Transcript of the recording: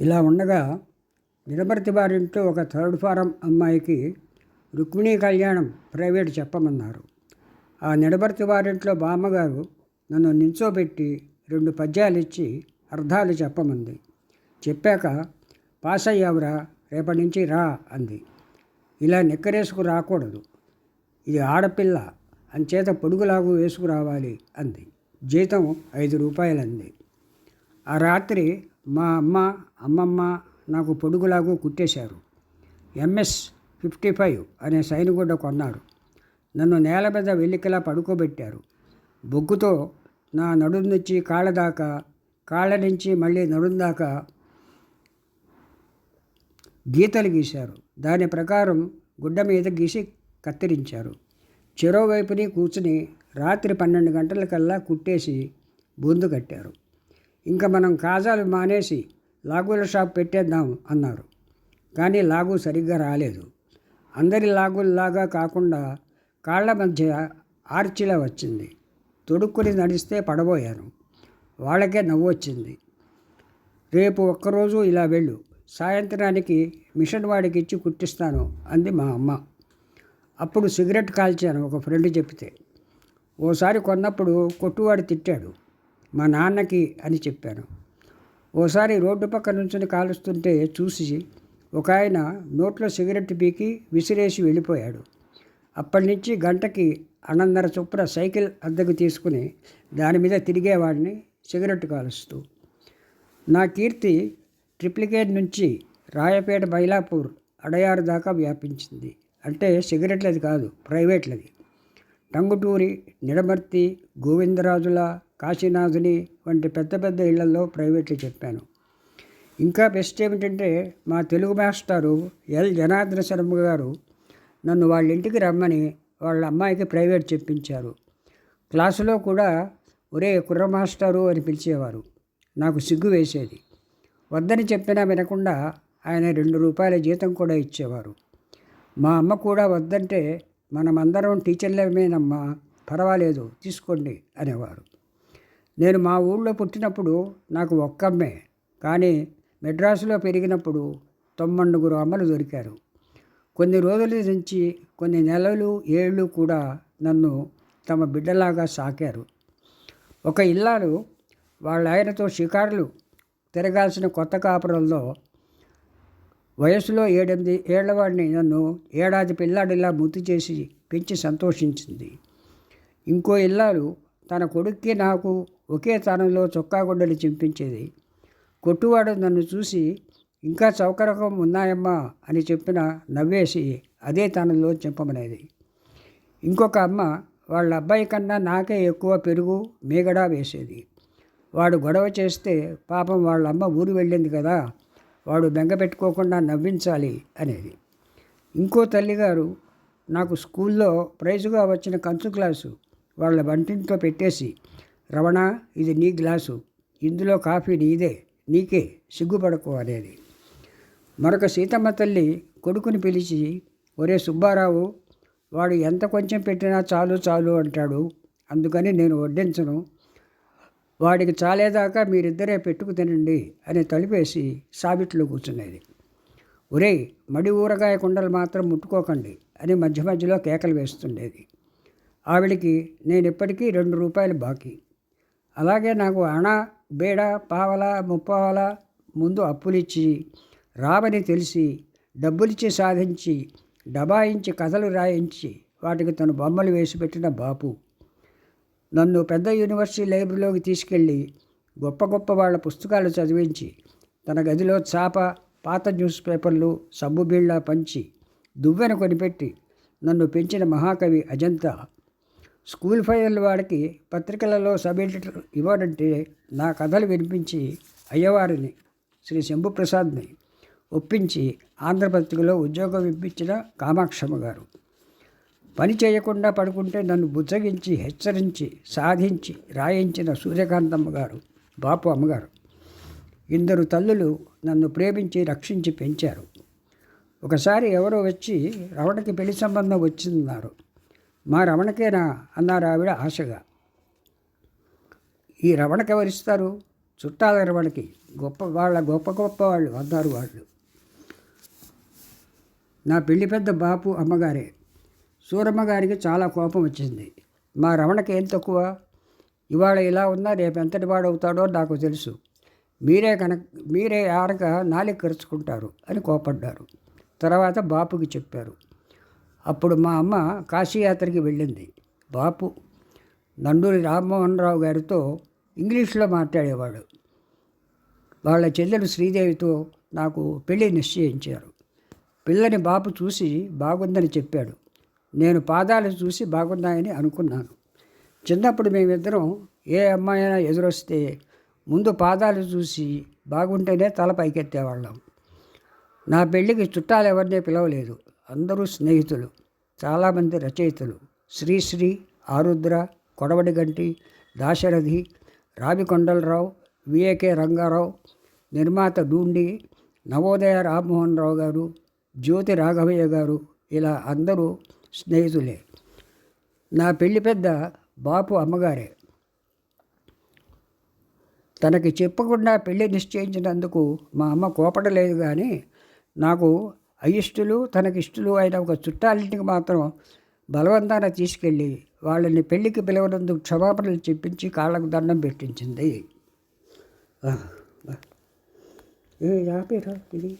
ఇలా ఉండగా నిడమర్తి వారింట్లో ఒక థర్డ్ ఫారం అమ్మాయికి రుక్మిణీ కళ్యాణం ప్రైవేట్ చెప్పమన్నారు. ఆ నిడబర్తి వారింట్లో బామ్మగారు నన్ను నించోబెట్టి రెండు పద్యాలు ఇచ్చి అర్థాలు చెప్పమంది. చెప్పాక పాస్ అయ్యావురా రేపటి నుంచి రా అంది. ఇలా నిక్కరేసుకు రాకూడదు. ఇది ఆడపిల్ల అంచేత పొడుగులాగు వేసుకురావాలి అంది. జీతం ఐదు రూపాయలంది. ఆ రాత్రి మా అమ్మ అమ్మమ్మ నాకు పొడుగులాగూ కుట్టేశారు. ఎంఎస్ ఫిఫ్టీ ఫైవ్ అనే సైనుగుడ్డ కొన్నారు. నన్ను నేల మీద వెల్లికలా పడుకోబెట్టారు. బొగ్గుతో నా నడుం నుంచి కాళ్ళ దాకా కాళ్ళ నుంచి మళ్ళీ నడుం దాకా గీతలు గీశారు. దాని ప్రకారం గుడ్డ మీద గీసి కత్తిరించారు. చెరోవైపుని కూర్చుని రాత్రి పన్నెండు గంటలకల్లా కుట్టేసి బూందు కట్టారు. ఇంకా మనం కాజాలు మానేసి లాగుల షాప్ పెట్టేద్దాం అన్నారు. కానీ లాగు సరిగ్గా రాలేదు. అందరి లాగుల్లాగా కాకుండా కాళ్ళ మధ్య ఆర్చిలా వచ్చింది. తొడుక్కుని నడిస్తే పడబోయాను. వాళ్ళకే నవ్వు వచ్చింది. రేపు ఒక్కరోజు ఇలా వెళ్ళు. సాయంత్రానికి మిషన్ వాడికి ఇచ్చి కుట్టిస్తాను అంది మా అమ్మ. అప్పుడు సిగరెట్ కాల్చాను ఒక ఫ్రెండ్ చెప్తే. ఓసారి కొన్నప్పుడు కొట్టువాడు తిట్టాడు. మా నాన్నకి అని చెప్పాను. ఓసారి రోడ్డు పక్క నుంచుని కాలుస్తుంటే చూసి ఒక ఆయన నోట్లో సిగరెట్ పీకి విసిరేసి వెళ్ళిపోయాడు. అప్పటి నుంచి గంటకి అనందర చొప్పున సైకిల్ అద్దెకు తీసుకుని దాని మీద తిరిగేవాడిని సిగరెట్ కాలుస్తూ. నా కీర్తి ట్రిప్లికేట్ నుంచి రాయపేట బైలాపూర్ అడయారు దాకా వ్యాపించింది. అంటే సిగరెట్లది కాదు ప్రైవేట్లది. టంగుటూరి నిడమర్తి గోవిందరాజుల కాశీనాథుని వంటి పెద్ద పెద్ద ఇళ్ళలో ప్రైవేట్లు చెప్పాను. ఇంకా బెస్ట్ ఏమిటంటే మా తెలుగు మాస్టారు ఎల్. జనార్దన శర్మ గారు నన్ను వాళ్ళ ఇంటికి రమ్మని వాళ్ళ అమ్మాయికి ప్రైవేట్ చెప్పించారు. క్లాసులో కూడా ఒరే కుర్ర మాస్టారు అని పిలిచేవారు. నాకు సిగ్గు వేసేది. వద్దని చెప్పినా వినకుండా ఆయన రెండు రూపాయల జీతం కూడా ఇచ్చేవారు. మా అమ్మ కూడా వద్దంటే మనమందరం టీచర్లమేనమ్మా పర్వాలేదు తీసుకోండి అనేవారు. నేను మా ఊళ్ళో పుట్టినప్పుడు నాకు ఒక్కమ్మే. కానీ మెడ్రాసులో పెరిగినప్పుడు తొమ్మండుగురు అమ్మలు దొరికారు. కొన్ని రోజుల నుంచి కొన్ని నెలలు ఏళ్ళు కూడా నన్ను తమ బిడ్డలాగా సాకారు. ఒక ఇల్లాలు వాళ్ళ ఆయనతో షికారులు తిరగాల్సిన కొత్త కాపురంలో వయసులో ఏడెనిమిది ఏళ్ళవాడిని నన్ను ఏడాది పిల్లాడిలా ముద్దు చేసి పెంచి సంతోషించింది. ఇంకో ఇల్లాలు తన కొడుక్కి నాకు ఒకే తానంలో చొక్కా గుడ్డలు చింపించేది. కొట్టువాడు నన్ను చూసి ఇంకా చౌకరకం ఉన్నాయమ్మా అని చెప్పిన నవ్వేసి అదే తనలో చింపమనేది. ఇంకొక అమ్మ వాళ్ళ అబ్బాయి కన్నా నాకే ఎక్కువ పెరుగు మేగడా వేసేది. వాడు గొడవ చేస్తే పాపం వాళ్ళ అమ్మ ఊరు వెళ్ళింది కదా వాడు బెంగ పెట్టుకోకుండా నవ్వించాలి అనేది. ఇంకో తల్లిగారు నాకు స్కూల్లో ప్రైజుగా వచ్చిన కంచు క్లాసు వాళ్ళ వంటింట్లో పెట్టేసి రమణ ఇది నీ గ్లాసు. ఇందులో కాఫీ నీదే. నీకే సిగ్గుపడకు అనేది. మరొక సీతమ్మ తల్లి కొడుకుని పిలిచి ఒరే సుబ్బారావు వాడు ఎంత కొంచెం పెట్టినా చాలు చాలు అంటాడు. అందుకని నేను వడ్డించను. వాడికి చాలేదాకా మీరిద్దరే పెట్టుకు తినండి అని తలిపేసి సాబిట్లో కూర్చునేది. ఒరే మడి ఊరగాయ కుండలు మాత్రం ముట్టుకోకండి అని మధ్య మధ్యలో కేకలు వేస్తుండేది. ఆవిడికి నేను ఇప్పటికీ రెండు రూపాయలు బాకీ. అలాగే నాకు అణ బేడ పావల ముప్పావల ముందు అప్పులిచ్చి రావని తెలిసి డబ్బులిచ్చి సాధించి డబాయించి కథలు రాయించి వాటికి తను బొమ్మలు వేసి పెట్టిన బాపు. నన్ను పెద్ద యూనివర్సిటీ లైబ్రరీలోకి తీసుకెళ్ళి గొప్ప గొప్ప వాళ్ళ పుస్తకాలు చదివించి తన గదిలో చాప పాత న్యూస్ పేపర్లు సబ్బు బీళ్ళ పంచి దువ్వెన కొనిపెట్టి నన్ను పెంచిన మహాకవి అజంతా స్కూల్ ఫైనల్ వాడికి పత్రికలలో సబ్ ఎడిటర్ ఇవ్వడంటే నా కథలు వినిపించి అయ్యవారిని శ్రీ శంభుప్రసాద్ని ఒప్పించి ఆంధ్రపత్రికలో ఉద్యోగం ఇప్పించిన కామాక్షమ్మ గారు. పని చేయకుండా పడుకుంటే నన్ను బుజ్జగించి హెచ్చరించి సాధించి రాయించిన సూర్యకాంతమ్మ గారు బాపు అమ్మగారు. ఇద్దరు తల్లులు నన్ను ప్రేమించి రక్షించి పెంచారు. ఒకసారి ఎవరో వచ్చి రమణకి పెళ్ళి సంబంధం వచ్చిందన్నారు. మా రమణకేనా అన్నారు ఆవిడ ఆశగా. ఈ రమణకి ఎవరిస్తారు చుట్టాల రమణకి. గొప్ప వాళ్ళ గొప్ప గొప్ప వాళ్ళు అన్నారు వాళ్ళు. నా పెళ్ళి పెద్ద బాపు అమ్మగారే. సూరమ్మ గారికి చాలా కోపం వచ్చింది. మా రమణకి ఏం తక్కువ? ఇవాళ ఇలా ఉన్నా రేపు ఎంతటి వాడవుతాడో నాకు తెలుసు. మీరే కనుక మీరే ఆరక నాలి ఖర్చుకుంటారు అని కోపడ్డారు. తర్వాత బాపుకి చెప్పారు. అప్పుడు మా అమ్మ కాశీయాత్రకి వెళ్ళింది. బాపు నండూరి రామ్మోహన్ రావు గారితో ఇంగ్లీష్లో మాట్లాడేవాడు. వాళ్ళ చెల్లెలు శ్రీదేవితో నాకు పెళ్ళి నిశ్చయించారు. పిల్లని బాపు చూసి బాగుందని చెప్పాడు. నేను పాదాలు చూసి బాగున్నాయని అనుకున్నాను. చిన్నప్పుడు మేమిద్దరం ఏ అమ్మాయి అయినా ఎదురొస్తే ముందు పాదాలు చూసి బాగుంటేనే తల పైకెత్తేవాళ్ళం. నా పెళ్ళికి చుట్టాలు ఎవరిని పిలవలేదు. అందరూ స్నేహితులు చాలామంది రచయితలు. శ్రీశ్రీ ఆరుద్ర కొడవడి గంటి దాశరథి రావికొండలరావు విఏకే రంగారావు నిర్మాత డూండి నవోదయ రామ్మోహన్ రావు గారు జ్యోతి రాఘవయ్య గారు ఇలా అందరూ స్నేహితులే. నా పెళ్ళి పెద్ద బాపు అమ్మగారే. తనకి చెప్పకుండా పెళ్ళి నిశ్చయించినందుకు మా అమ్మ కోపడలేదు కానీ నాకు అయిష్టులు తనకిష్టులు అయిన ఒక చుట్టాలింటికి మాత్రం బలవంతాన తీసుకెళ్ళి వాళ్ళని పెళ్ళికి పిలవనందుకు క్షమాపణలు చెప్పించి కాళ్ళకు దండం పెట్టించింది. ఏ యాపేరా ఇది?